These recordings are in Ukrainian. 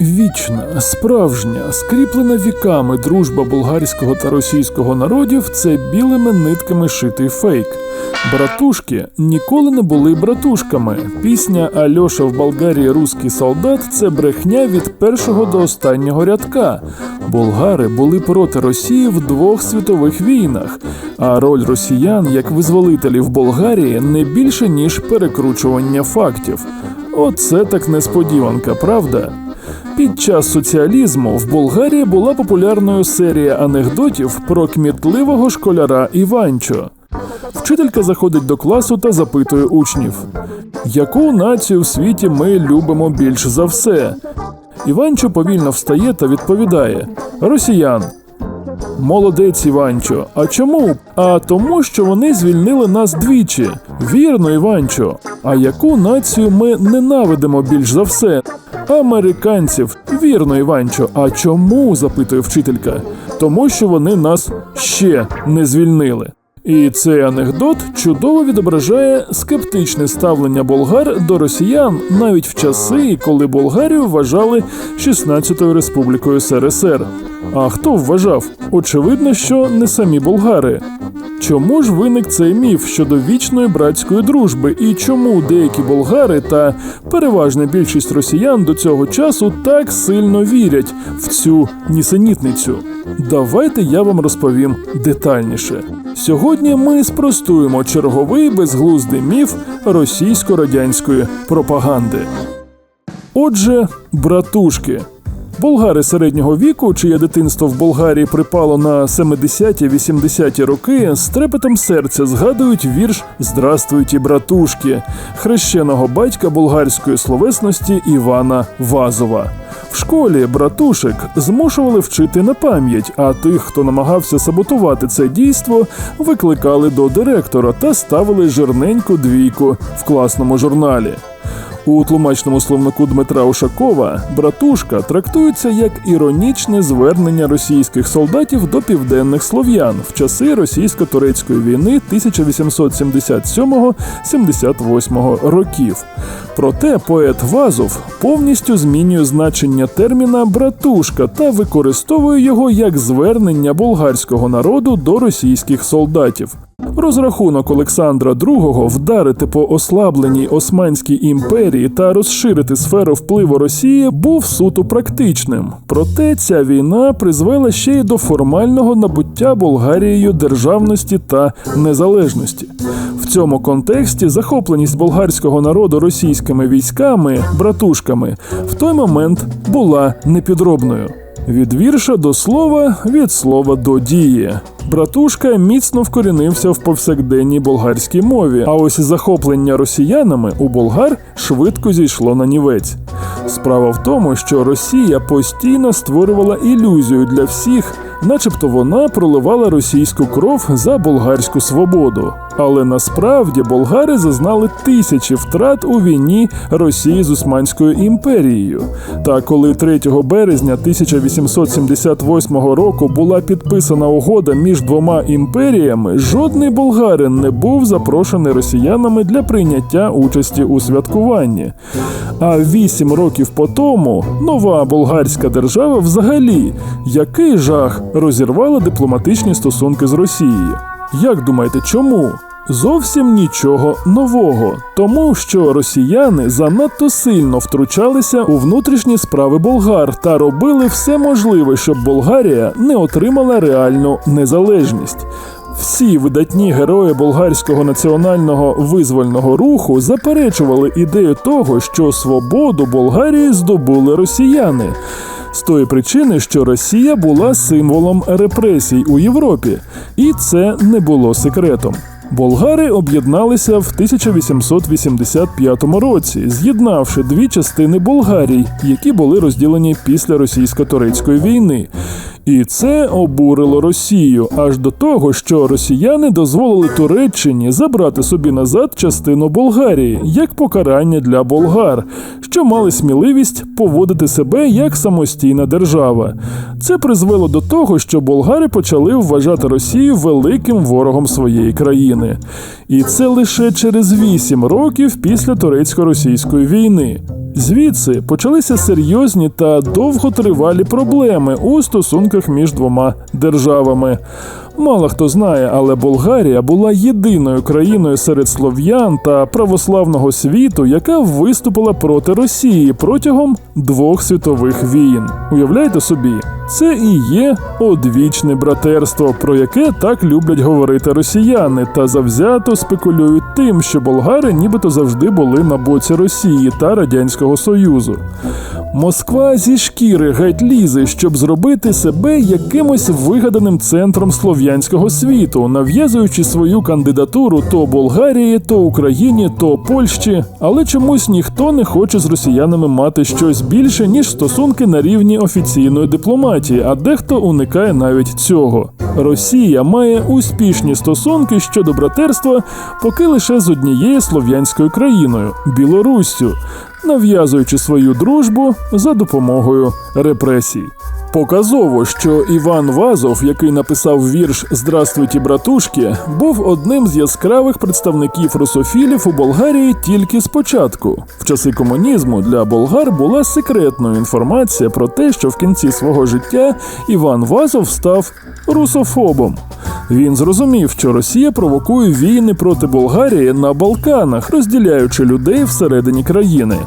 Вічна, справжня, скріплена віками дружба болгарського та російського народів це білими нитками шитий фейк. Братушки ніколи не були братушками. Пісня Альоша в Болгарії русський солдат це брехня від першого до останнього рядка. Болгари були проти Росії в двох світових війнах, а роль росіян як визволителів Болгарії не більше ніж перекручування фактів. Оце так несподіванка, правда? Під час соціалізму в Болгарії була популярною серія анекдотів про кмітливого школяра Іванчо. Вчителька заходить до класу та запитує учнів, яку націю в світі ми любимо більш за все. Іванчо повільно встає та відповідає: Росіян. Молодець Іванчо. А чому? А тому, що вони звільнили нас двічі. Вірно, Іванчо. А яку націю ми ненавидимо більш за все? Американців. Вірно, Іванчо. А чому? запитує вчителька. Тому що вони нас ще не звільнили. І цей анекдот чудово відображає скептичне ставлення болгар до росіян навіть в часи, коли Болгарію вважали 16-ю республікою СРСР. А хто вважав? Очевидно, що не самі болгари. Чому ж виник цей міф щодо вічної братської дружби, і чому деякі болгари та переважна більшість росіян до цього часу так сильно вірять в цю нісенітницю? Давайте я вам розповім детальніше. Сьогодні ми спростуємо черговий безглуздий міф російсько-радянської пропаганди. Отже, братушки. Болгари середнього віку, чиє дитинство в Болгарії припало на 70-80-ті роки, з трепетом серця згадують вірш Здравствуйте, братушки, хрещеного батька болгарської словесності Івана Вазова. В школі братушек змушували вчити на пам'ять, а тих, хто намагався саботувати це дійство, викликали до директора та ставили жирненьку двійку в класному журналі. У тлумачному словнику Дмитра Ушакова братушка трактується як іронічне звернення російських солдатів до південних слов'ян в часи російсько-турецької війни 1877-78 років. Проте поет Вазов повністю змінює значення терміна братушка та використовує його як звернення болгарського народу до російських солдатів. Розрахунок Олександра II вдарити по ослабленій Османській імперії та розширити сферу впливу Росії був суто практичним. Проте ця війна призвела ще й до формального набуття Болгарією державності та незалежності. В цьому контексті захопленість болгарського народу російськими військами, братушками, в той момент була непідробною. Від вірша до слова, від слова до дії. Братушка міцно вкорінився в повсякденній болгарській мові, а ось захоплення росіянами у болгар швидко зійшло на нівець. Справа в тому, що Росія постійно створювала ілюзію для всіх, начебто вона проливала російську кров за болгарську свободу. Але насправді болгари зазнали тисячі втрат у війні Росії з Османською імперією. Та коли 3 березня 1878 року була підписана угода між двома імперіями, жодний болгарин не був запрошений росіянами для прийняття участі у святкуванні. А вісім років по тому нова болгарська держава взагалі який жах розірвала дипломатичні стосунки з Росією. Як думаєте, чому? Зовсім нічого нового, тому що росіяни занадто сильно втручалися у внутрішні справи болгар та робили все можливе, щоб Болгарія не отримала реальну незалежність. Всі видатні герої болгарського національного визвольного руху заперечували ідею того, що свободу Болгарії здобули росіяни. З тої причини, що Росія була символом репресій у Європі, і це не було секретом. Болгари об'єдналися в 1885 році, з'єднавши дві частини Болгарій, які були розділені після російсько-турецької війни. І це обурило Росію аж до того, що росіяни дозволили Туреччині забрати собі назад частину Болгарії як покарання для болгар, що мали сміливість поводити себе як самостійна держава. Це призвело до того, що болгари почали вважати Росію великим ворогом своєї країни. І це лише через вісім років після турецько-російської війни. Звідси почалися серйозні та довготривалі проблеми у стосунках між двома державами. Мало хто знає, але Болгарія була єдиною країною серед слов'ян та православного світу, яка виступила проти Росії протягом двох світових війн. Уявляєте собі, це і є одвічне братерство, про яке так люблять говорити росіяни, та завзято спекулюють тим, що болгари нібито завжди були на боці Росії та Радянського Союзу. Москва зі шкіри геть лізе, щоб зробити себе якимось вигаданим центром слов'янського світу, нав'язуючи свою кандидатуру то Болгарії, то Україні, то Польщі. Але чомусь ніхто не хоче з росіянами мати щось більше, ніж стосунки на рівні офіційної дипломатії, а дехто уникає навіть цього. Росія має успішні стосунки щодо братерства, поки лише з однією слов'янською країною Білоруссю нав'язуючи свою дружбу за допомогою репресій. Показово, що Іван Вазов, який написав вірш Здравствуйте, братушки, був одним з яскравих представників русофілів у Болгарії тільки спочатку. В часи комунізму для болгар була секретною інформація про те, що в кінці свого життя Іван Вазов став русофобом. Він зрозумів, що Росія провокує війни проти Болгарії на Балканах, розділяючи людей всередині країни.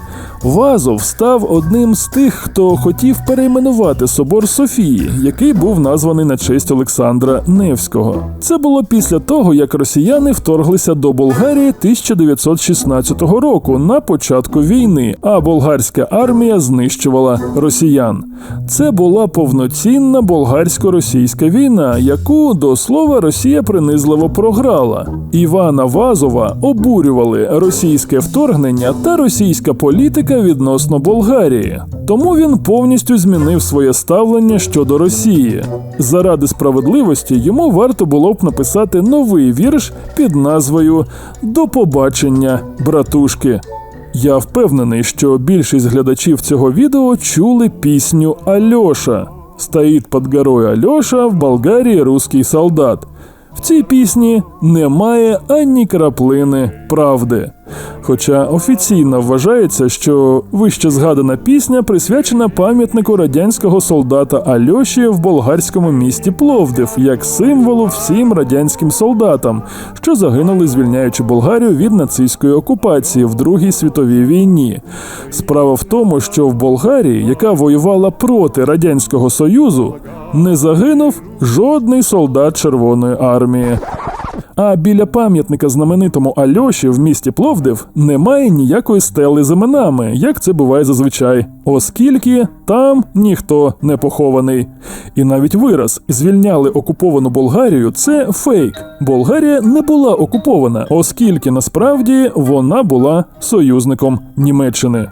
Вазов став одним з тих, хто хотів перейменувати собор Софії, який був названий на честь Олександра Невського. Це було після того, як росіяни вторглися до Болгарії 1916 року на початку війни, а болгарська армія знищувала росіян. Це була повноцінна болгарсько-російська війна, яку до слова Росія принизливо програла. Івана Вазова обурювали російське вторгнення та російська політика відносно Болгарії. Тому він повністю змінив своє ставлення щодо Росії. Заради справедливості йому варто було б написати новий вірш під назвою До побачення, братушки. Я впевнений, що більшість глядачів цього відео чули пісню Альоша. Стоїть під горою Альоша в Болгарії русський солдат. Цій пісні немає ані краплини правди. Хоча офіційно вважається, що вище згадана пісня присвячена пам'ятнику радянського солдата Альоші в болгарському місті Пловдив як символу всім радянським солдатам, що загинули, звільняючи Болгарію від нацистської окупації в Другій світовій війні. Справа в тому, що в Болгарії, яка воювала проти радянського союзу, не загинув жодний солдат Червоної армії. А біля пам'ятника знаменитому Альоші в місті Пловдив немає ніякої стели з іменами, як це буває зазвичай, оскільки там ніхто не похований. І навіть вираз звільняли окуповану Болгарію це фейк. Болгарія не була окупована, оскільки насправді вона була союзником Німеччини.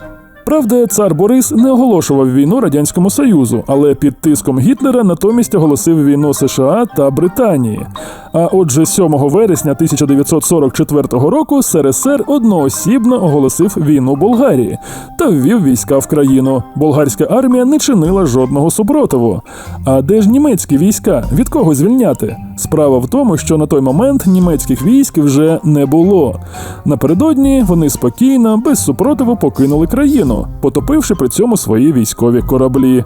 Правда, цар Борис не оголошував війну радянському союзу, але під тиском Гітлера натомість оголосив війну США та Британії. А отже, 7 вересня 1944 року СРСР одноосібно оголосив війну Болгарії та ввів війська в країну. Болгарська армія не чинила жодного супротиву. А де ж німецькі війська? Від кого звільняти? Справа в тому, що на той момент німецьких військ вже не було. Напередодні вони спокійно, без супротиву покинули країну, потопивши при цьому свої військові кораблі.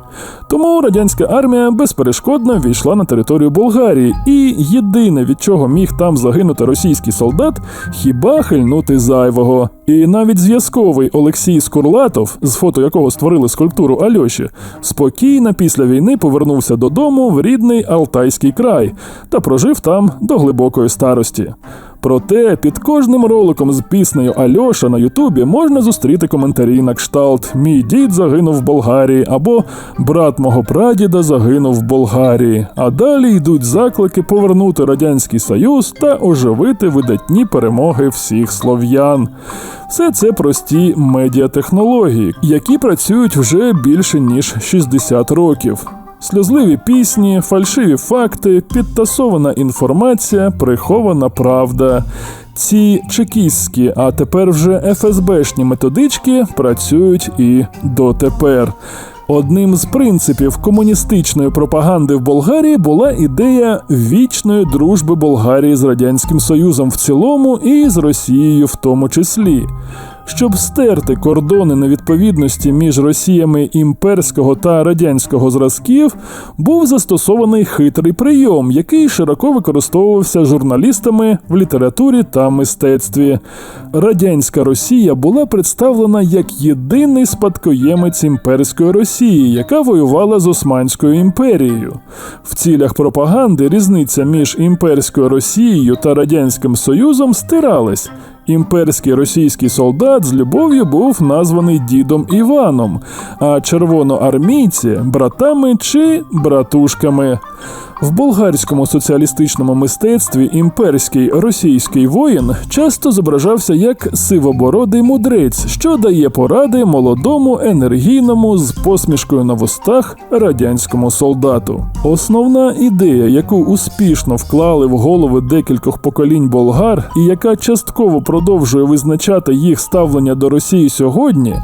Тому радянська армія безперешкодно війшла на територію Болгарії, і єдине від чого міг там загинути російський солдат, хіба хильнути зайвого. І навіть зв'язковий Олексій Скурлатов, з фото якого створили скульптуру Альоші, спокійно після війни повернувся додому в рідний Алтайський край та прожив там до глибокої старості. Проте під кожним роликом з піснею Альоша на Ютубі можна зустріти коментарі на кшталт Мій дід загинув в Болгарії або Брат мого прадіда загинув в Болгарії. А далі йдуть заклики повернути Радянський Союз та оживити видатні перемоги всіх слов'ян. Все це прості медіатехнології, які працюють вже більше ніж 60 років. Сльозливі пісні, фальшиві факти, підтасована інформація, прихована правда. Ці чекістські, а тепер вже ФСБшні методички працюють і дотепер. Одним з принципів комуністичної пропаганди в Болгарії була ідея вічної дружби Болгарії з Радянським Союзом в цілому і з Росією в тому числі. Щоб стерти кордони невідповідності між Росіями імперського та радянського зразків, був застосований хитрий прийом, який широко використовувався журналістами в літературі та мистецтві. Радянська Росія була представлена як єдиний спадкоємець імперської Росії, яка воювала з Османською імперією. В цілях пропаганди різниця між імперською Росією та Радянським Союзом стиралась. Імперський російський солдат з любов'ю був названий дідом Іваном, а червоноармійці братами чи братушками. В болгарському соціалістичному мистецтві імперський російський воїн часто зображався як сивобородий мудрець, що дає поради молодому, енергійному з посмішкою на вустах радянському солдату. Основна ідея, яку успішно вклали в голови декількох поколінь болгар, і яка частково продовжує визначати їх ставлення до Росії сьогодні.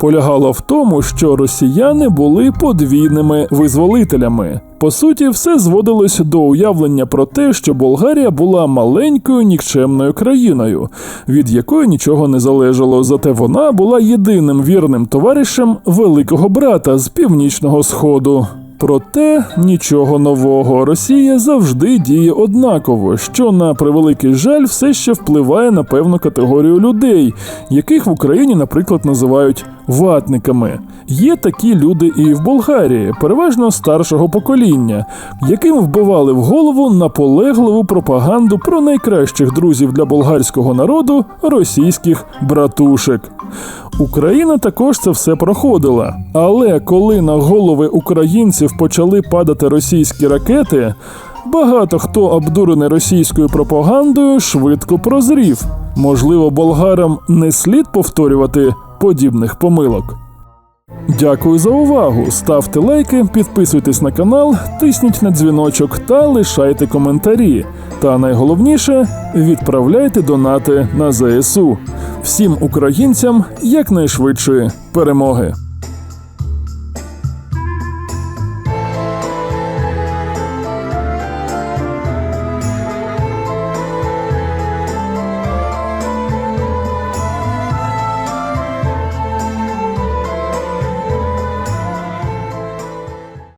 Полягала в тому, що росіяни були подвійними визволителями. По суті, все зводилось до уявлення про те, що Болгарія була маленькою нікчемною країною, від якої нічого не залежало, зате вона була єдиним вірним товаришем великого брата з північного сходу. Проте нічого нового. Росія завжди діє однаково, що на превеликий жаль все ще впливає на певну категорію людей, яких в Україні, наприклад, називають ватниками. Є такі люди і в Болгарії, переважно старшого покоління, яким вбивали в голову наполегливу пропаганду про найкращих друзів для болгарського народу російських братушек. Україна також це все проходила. Але коли на голови українців почали падати російські ракети, багато хто обдурений російською пропагандою швидко прозрів. Можливо, болгарам не слід повторювати подібних помилок. Дякую за увагу. Ставте лайки, підписуйтесь на канал, тисніть на дзвіночок та лишайте коментарі. Та найголовніше відправляйте донати на ЗСУ. Всім українцям якнайшвидшої перемоги.